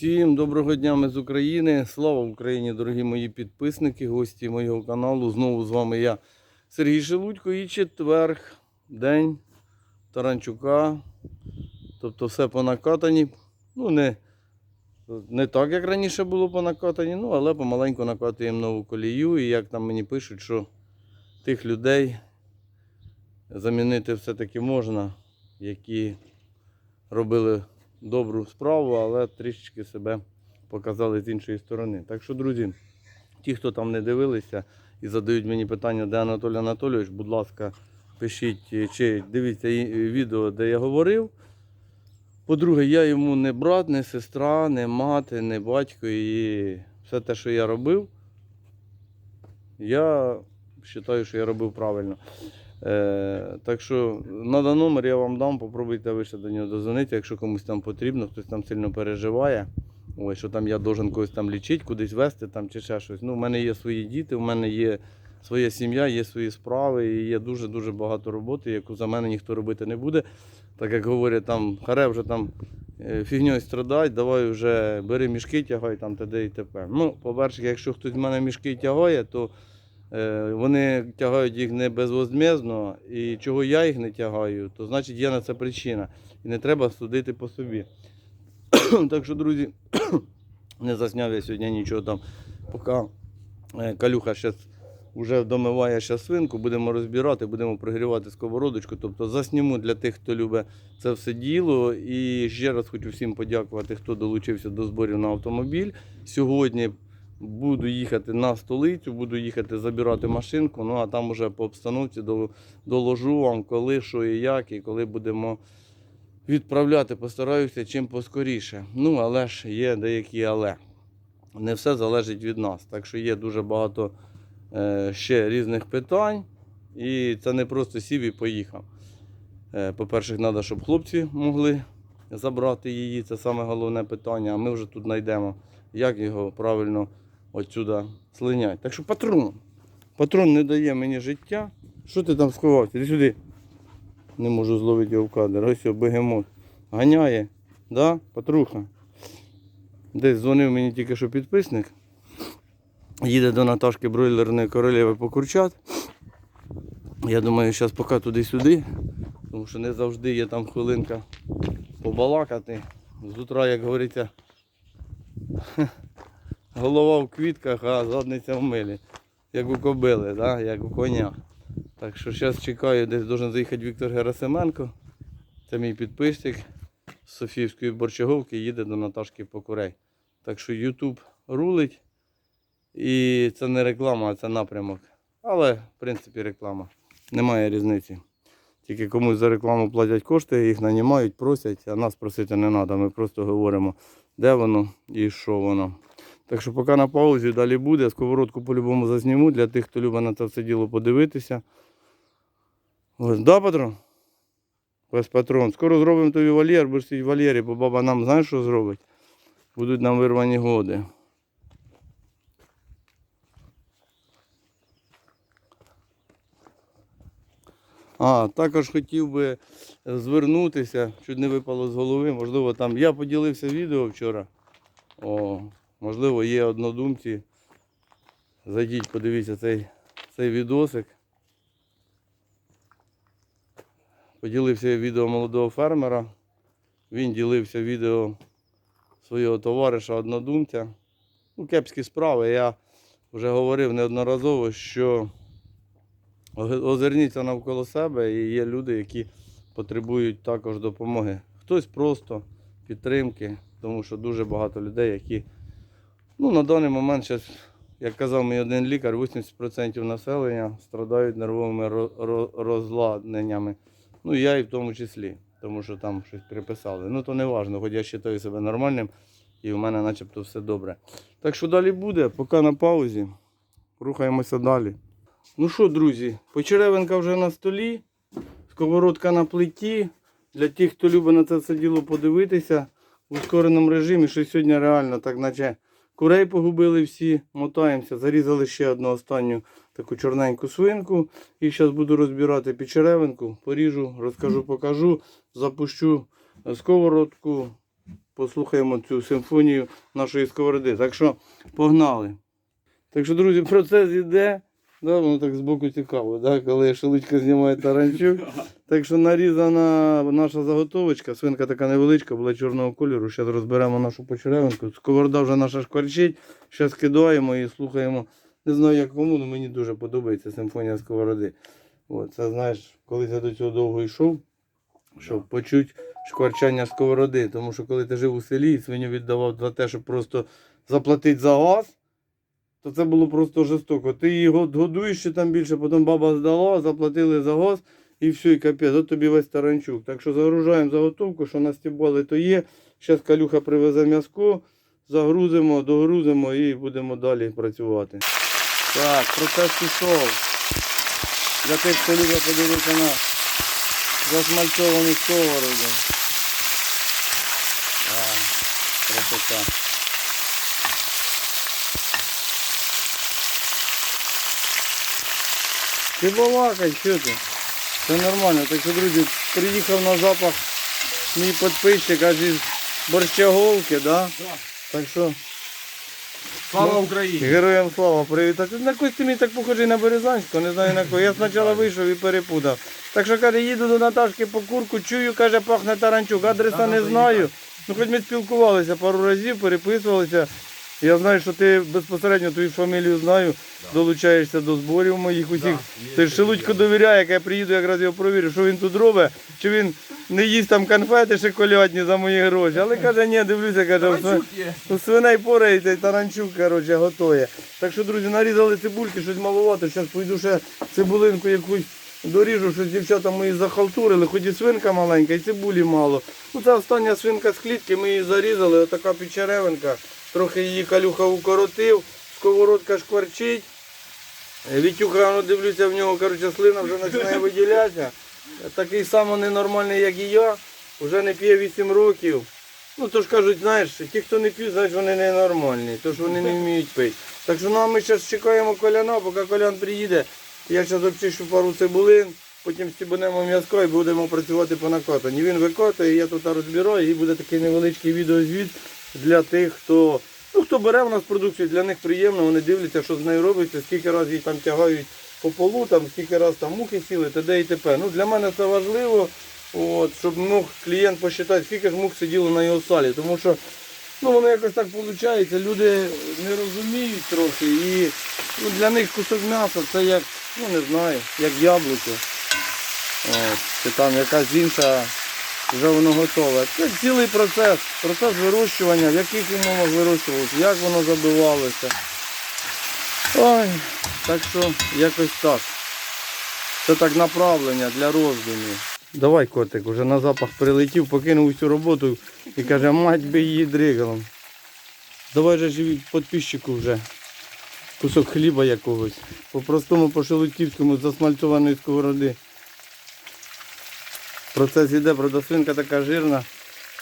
Всім доброго дня ми з України. Слава Україні, дорогі мої підписники, гості моєго каналу. Знову з вами я, Сергій Шелудько, і четверг, день Таранчука. Тобто все по накатані. Ну, не, не так, як раніше було по накатані, ну, але помаленьку накатуємо нову колію. І як там мені пишуть, що тих людей замінити все-таки можна, які робили добру справу, але трішечки себе показали з іншої сторони. Так що, друзі, ті, хто там не дивилися і задають мені питання, де Анатолій Анатолійович, будь ласка, пишіть е, чи дивіться і відео, де я говорив. По-друге, я йому не брат, не сестра, не мати, не батько. І все те, що я робив, я вважаю, що я робив правильно. Е, так що надо номер я вам дам, попробуйте ви ще до нього дозвонити, якщо комусь там потрібно, хтось там сильно переживає. Ой, що там я должен когось там лічити, кудись вести там, чи ще щось. Ну, у мене є свої діти, у мене є своя сім'я, є свої справи, і є дуже-дуже багато роботи, яку за мене ніхто робити не буде. Так як говорять, там харе вже там е, фігньою страдають, давай вже бери мішки, тягай там т.д. і т.п. Ну, по-перше, якщо хтось в мене мішки тягає, то Вони тягають їх не безвозмездно, і чого я їх не тягаю, то значить є на це причина. І не треба судити по собі. так що, друзі, не засняв я сьогодні нічого там, поки е, калюха зараз вже домиває ще свинку, будемо розбирати, будемо прогрівати сковородочку. Тобто засніму для тих, хто любить це все діло. І ще раз хочу всім подякувати, хто долучився до зборів на автомобіль. Сьогодні буду їхати на столицю, буду їхати забирати машинку. Ну а там уже по обстановці доложу вам, коли, що і як, і коли будемо відправляти. Постараюся чим поскоріше. Ну, але ж є деякі але. Не все залежить від нас. Так що є дуже багато е, ще різних питань. І це не просто сів і поїхав. Е, по-перше, треба, щоб хлопці могли забрати її. Це саме головне питання. А ми вже тут знайдемо, як його правильно отсюда слинять. Так що патрон. Патрон не дає мені життя. Що ти там сховався? Іди сюди. Не можу зловити його в кадр. Ось його бегемот. Ганяє. Да? Патруха. Десь дзвонив мені тільки що підписник. Їде до Наташки бройлерної королеви по курчат. Я думаю, зараз поки туди-сюди, тому що не завжди є там хвилинка побалакати. З утра, як говориться, голова в квітках, а задниця в милі. Як у кобили, да? як у коня. Так що зараз чекаю, десь должен заїхати Віктор Герасименко. Це мій підписник з Софіївської борчаговки, їде до Наташки Покурей. Так що Ютуб рулить. І це не реклама, а це напрямок. Але, в принципі, реклама. Немає різниці. Тільки комусь за рекламу платять кошти, їх нанімають, просять, а нас просити не треба. Ми просто говоримо, де воно і що воно. Так що поки на паузі далі буде. Сковородку по-любому зазніму для тих, хто любить на це все діло подивитися. Ось, да, патрон? Ось патрон. Скоро зробимо тобі вольєр, будеш сидіти в вольєрі, бо баба нам знаєш, що зробить? Будуть нам вирвані годи. А, також хотів би звернутися, чуть не випало з голови. Можливо, там я поділився відео вчора. О, можливо, є однодумці. Зайдіть, подивіться цей, цей відосик. Поділився відео молодого фермера. Він ділився відео свого товариша однодумця. Ну, кепські справи. Я вже говорив неодноразово, що озирніться навколо себе і є люди, які потребують також допомоги. Хтось просто підтримки, тому що дуже багато людей, які ну, на даний момент, щас, як казав мій один лікар, 80% населення страдають нервовими ро- ро- розладненнями. Ну я і в тому числі, тому що там щось приписали. Ну то не важливо, хоч я вважаю себе нормальним і в мене начебто все добре. Так що далі буде, поки на паузі. Рухаємося далі. Ну що, друзі, почеревинка вже на столі, сковородка на плиті. Для тих, хто любить на це все діло подивитися в ускореному режимі, що сьогодні реально так, наче курей погубили всі, мотаємося, зарізали ще одну останню таку чорненьку свинку. І зараз буду розбирати печеревинку, поріжу, розкажу, покажу, запущу сковородку, послухаємо цю симфонію нашої сковороди. Так що погнали. Так що, друзі, процес іде. Да, воно так збоку цікаво, да, коли шелудька знімає таранчук. Так що нарізана наша заготовочка, свинка така невеличка, була чорного кольору. Зараз розберемо нашу почеревинку. Сковорода вже наша шкварчить. Зараз кидаємо і слухаємо. Не знаю як кому, але мені дуже подобається симфонія сковороди. От, це знаєш, колись я до цього довго йшов, щоб почути шкварчання сковороди. Тому що коли ти жив у селі свиню віддавав за те, щоб просто заплатити за газ, то це було просто жорстоко. Ти її годуєш ще там більше, потім баба здала, заплатили за газ і все, і капець. От тобі весь таранчук. Так що загружаємо заготовку, що настібали, то є. Зараз калюха привезе м'язко, загрузимо, догрузимо і будемо далі працювати. Так, процес пішов. Для тих, хто любить подивитися на засмальцовані сковороди. Красота. Ти балакай, що ти? Це нормально. Так що, друзі, приїхав на запах мій підписчик аж із Борщаговки, да? Так що Слава Ну, Україні! героям слава, привіт. На когось ти мені так похожий на Березанського, не знаю на кого. Я спочатку вийшов і перепутав. Так що каже, їду до Наташки по курку, чую, каже, пахне таранчук. Адреса не знаю. Ну хоч ми спілкувалися пару разів, переписувалися. Я знаю, що ти безпосередньо твою фамілію знаю, долучаєшся до зборів моїх усіх. Ти ж Шелудько довіряє, як я приїду, якраз його провірю, що він тут робить, чи він не їсть там конфети шоколадні за мої гроші. Але каже, ні, дивлюся, каже. У свиней порається таранчук, коротше, готує. Так що, друзі, нарізали цибульки, щось маловато. Зараз пойду ще цибулинку якусь доріжу, щось дівчата мої захалтурили, хоч і свинка маленька, і цибулі мало. Ну це остання свинка з клітки, ми її зарізали, отака печеревинка. Трохи її калюха укоротив, сковородка шкварчить. Е, Вітюха, ну дивлюся, в нього коротше, слина вже починає виділятися. Такий само ненормальний, як і я, вже не п'є 8 років. Ну то ж кажуть, знаєш, ті, хто не п'ють, значить вони ненормальні, то ж вони не вміють пити. Так що ну, а ми зараз чекаємо коляна, поки колян приїде. Я зараз обчищу пару цибулин, потім стібанемо м'язко і будемо працювати по накатанні. Він викотує, я тут розбираю і буде такий невеличкий відеозвіт для тих, хто, ну, хто бере в нас продукцію, для них приємно, вони дивляться, що з нею робиться, скільки разів її там тягають по полу, там, скільки разів там мухи сіли, т.д. і т.п. Ну, для мене це важливо, от, щоб мог клієнт посчитати, скільки ж мух сиділо на його салі. Тому що ну, воно якось так виходить, люди не розуміють трохи. І ну, для них кусок м'яса це як, ну не знаю, як яблуко. От, чи там якась інша, вже воно готове. Це цілий процес, процес вирощування, в яких умовах вирощувалося, як воно забивалося. Ой, так що якось так. Це так направлення для роздумів. Давай, котик, уже на запах прилетів, покинув усю роботу і каже, мать би її дригалом. Давай же ж і підписчику вже кусок хліба якогось. По-простому, по шелудьківському з засмальцованої сковороди. Процес іде, правда, свинка така жирна.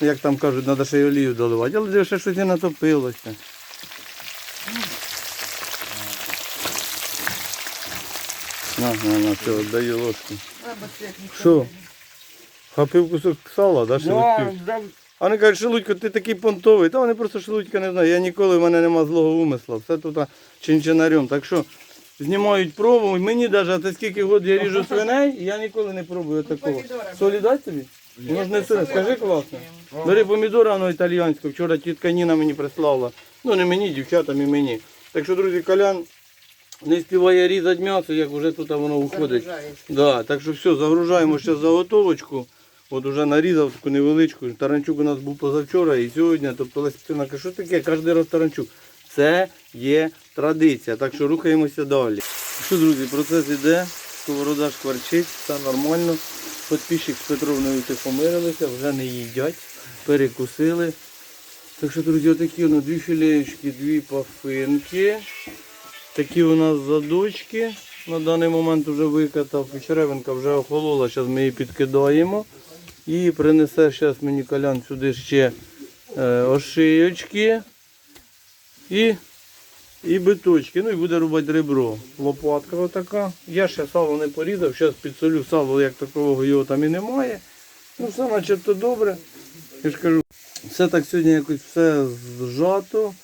Як там кажуть, треба ще й олію доливати. Але ще щось і натопилося. На, на, на, все, даю ложку. Що? Хапив кусок сала, да, шелудьківського? А вони кажуть, Шелудько, ти такий понтовий. Та вони просто Шелудька не знають. Я ніколи, в мене нема злого умисла. Все тут чинчинарем. Так що знімають пробу. Мені навіть це скільки років я ріжу свиней, і я ніколи не пробую такого. Солі дай тобі? Ну ж не сир, скажи класно. Бери помідори, воно італійське. Вчора тітка Ніна мені прислала. Ну не мені, дівчатам і мені. Так що, друзі, колян не співає різати м'ясо, як вже тут воно виходить. Да, так що все, загружаємо ще заготовочку. От уже нарізав таку невеличку. Таранчук у нас був позавчора і сьогодні. Тобто Лесіна каже, що таке? Кожен раз таранчук. Це є традиція. Так що рухаємося далі. Що, друзі, процес іде, сковорода шкварчить, все нормально. Підписчик з Петровною помирилися, вже не їдять, перекусили. Так що, друзі, отакі воно дві філеєчки, дві пафинки. Такі у нас задочки. На даний момент вже викатав. Черевинка вже охолола, зараз ми її підкидаємо. І принесе зараз мені колян сюди ще е, ошийочки і, і биточки. Ну і буде рубати ребро. Лопатка отака. Я ще сало не порізав, зараз підсолю сало, як такового його там і немає. Ну все начебто добре. Я ж кажу, Все так сьогодні якось все зжато,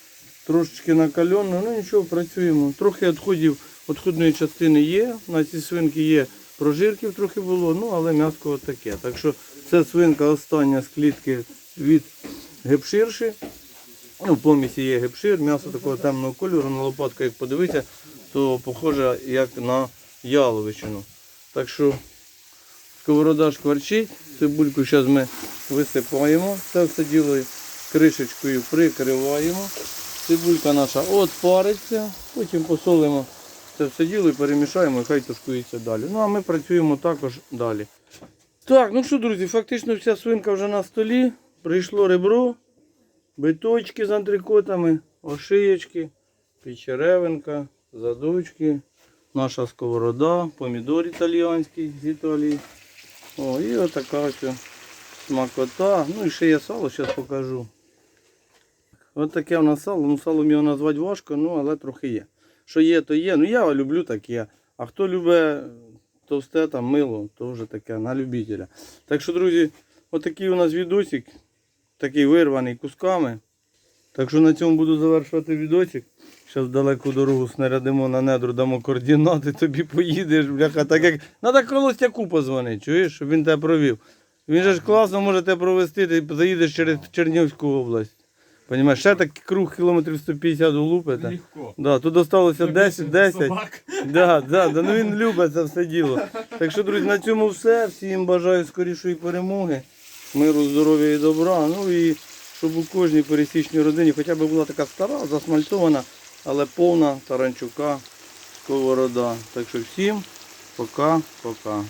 трошечки накальоно, ну нічого, працюємо. Трохи відходів, відходної частини є, на цій свинки є прожирків трохи було, ну але м'яско таке. Так що це свинка остання з клітки від гепширші. Ну, в помісі є гепшир, м'ясо такого темного кольору, на лопатку, як подивитися, то похоже як на яловичину. Так що сковорода шкварчить, цибульку зараз ми висипаємо, це все діло кришечкою прикриваємо. Цибулька наша от париться, потім посолимо це все діло і перемішаємо, і хай тушкується далі. Ну а ми працюємо також далі. Так, ну що, друзі, фактично вся свинка вже на столі. Прийшло ребро, биточки з антрикотами, ошиєчки, печеревинка, задочки, наша сковорода, помідор італіянський з Італії. О, і отака ось смакота. Ну і ще є сало, зараз покажу. От таке у нас сало. Ну, салом його назвати важко, ну але трохи є. Що є, то є. Ну я люблю таке. А хто любить товсте там мило, то вже таке на любителя. Так що, друзі, отакий у нас відосик, такий вирваний кусками. Так що на цьому буду завершувати відосик. Зараз далеку дорогу снарядимо на недру, дамо координати, тобі поїдеш, бляха, так як. Надо Колостяку позвонити, чуєш, щоб він тебе провів. Він же ж класно може тебе провести, ти заїдеш через Чернівську область. Понімаєш, ще так круг кілометрів 150 влупите. Легко. Да, тут осталося 10, 10. Да, да, да, ну він любить це все діло. Так що, друзі, на цьому все. Всім бажаю скорішої перемоги, миру, здоров'я і добра. Ну і щоб у кожній пересічній родині хоча б була така стара, засмальтована, але повна таранчука сковорода. Так що всім пока-пока.